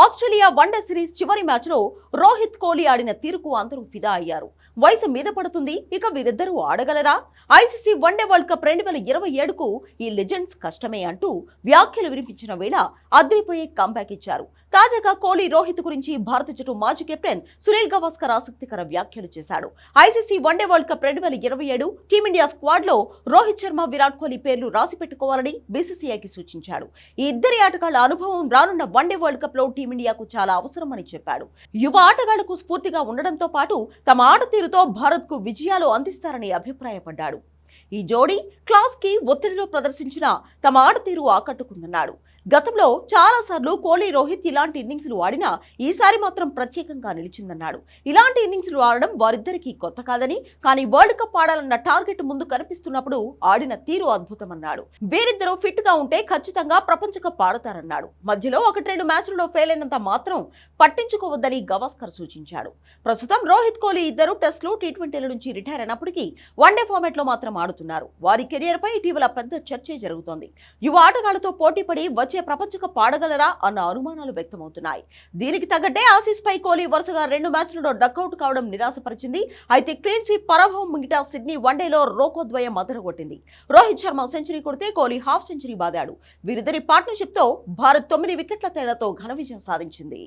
Australia one day series చివరి మ్యాచ్లో రోహిత్ కోహ్లీ ఆడిన తీరుకు అందరూ ఫిదా అయ్యారు. వయసు మీద పడుతుంది ఇక వీరిద్దరూ ఆడగలరా? ICC one day world cup రెండు వేల ఇరవై ఏడుకు ఈ లెజెండ్స్ కష్టమే అంటూ వ్యాఖ్యలు వినిపించిన వేళ అదిరిపోయే కంబ్యాక్ ఇచ్చారు. తాజాగా కోహ్లీ రోహిత్ గురించి భారత జట్టు మాజీ కెప్టెన్ సునీల్ గవాస్కర్ ఆసక్తికర వ్యాఖ్యలు చేశాడు. ఐసీసీ వన్డే వరల్డ్ కప్ రెండు వేల ఇరవై ఏడు టీమిండియా స్క్వాడ్లో రోహిత్ శర్మ విరాట్ కోహ్లీ పేర్లు రాసి పెట్టుకోవాలని బీసీసీఐకి సూచించాడు. ఈ ఇద్దరి ఆటగాళ్ళ అనుభవం రానున్న వన్డే వరల్డ్ కప్లో టీమిండియాకు చాలా అవసరమని చెప్పాడు. యువ ఆటగాళ్ళకు స్ఫూర్తిగా ఉండడంతో పాటు తమ ఆడతీరుతో భారత్కు భారత్కు విజయాలు అందిస్తారని అభిప్రాయపడ్డాడు. ఈ జోడీ క్లాస్కి ఒత్తిడిలో ప్రదర్శించిన తమ ఆడతీరు ఆకట్టుకుందన్నాడు. గతంలో చాలాసార్లు కోహ్లీ రోహిత్ ఇలాంటి ఇన్నింగ్స్లు ఆడినా ఈసారి మాత్రం ప్రత్యేకంగా నిలిచిందన్నాడు. ఇలాంటి ఇన్నింగ్స్లు ఆడడం వారిద్దరికీ కొత్త కాదని కానీ వరల్డ్ కప్ ఆడాలన్న టార్గెట్ ముందు కనిపిస్తున్నప్పుడు ఆడిన తీరు అద్భుతమన్నాడు. వీరిద్దరూ ఫిట్గా ఉంటే ఖచ్చితంగా ప్రపంచ కప్ ఆడతారన్నాడు. మధ్యలో ఒకటి రెండు మ్యాచ్లలో ఫెయిల్ అయినంత మాత్రం పట్టించుకోవద్దని గవాస్కర్ సూచించాడు. ప్రస్తుతం రోహిత్ కోహ్లీ ఇద్దరు టెస్ట్లు టీ ట్వంటీల నుంచి రిటైర్ అయినప్పటికీ వన్డే ఫార్మాట్లో మాత్రం ఆడుతున్నారు. వారి కెరియర్ పై ఇటీవల పెద్ద చర్చే జరుగుతోంది. యువ ఆటగాళ్ళతో పోటీపడి వచ్చి ప్రపంచ కప్ ఆడగలరా అన్న అనుమానాలు వ్యక్తమవుతున్నాయి. దీనికి తగ్గట్టే ఆసీస్ పై కోహ్లీ వరుసగా రెండు మ్యాచ్లలో డక్అవుట్ కావడం నిరాశపరిచింది. అయితే క్లీన్ స్వీప్ పరాభవం మిగతా సిడ్నీ వన్డేలో రోకోద్వయం అదరగొట్టింది. రోహిత్ శర్మ సెంచరీ కొడితే కోహ్లీ హాఫ్ సెంచరీ బాదాడు. వీరిద్దరి పార్ట్నర్షిప్తో భారత్ తొమ్మిది వికెట్ల తేడాతో ఘన విజయం సాధించింది.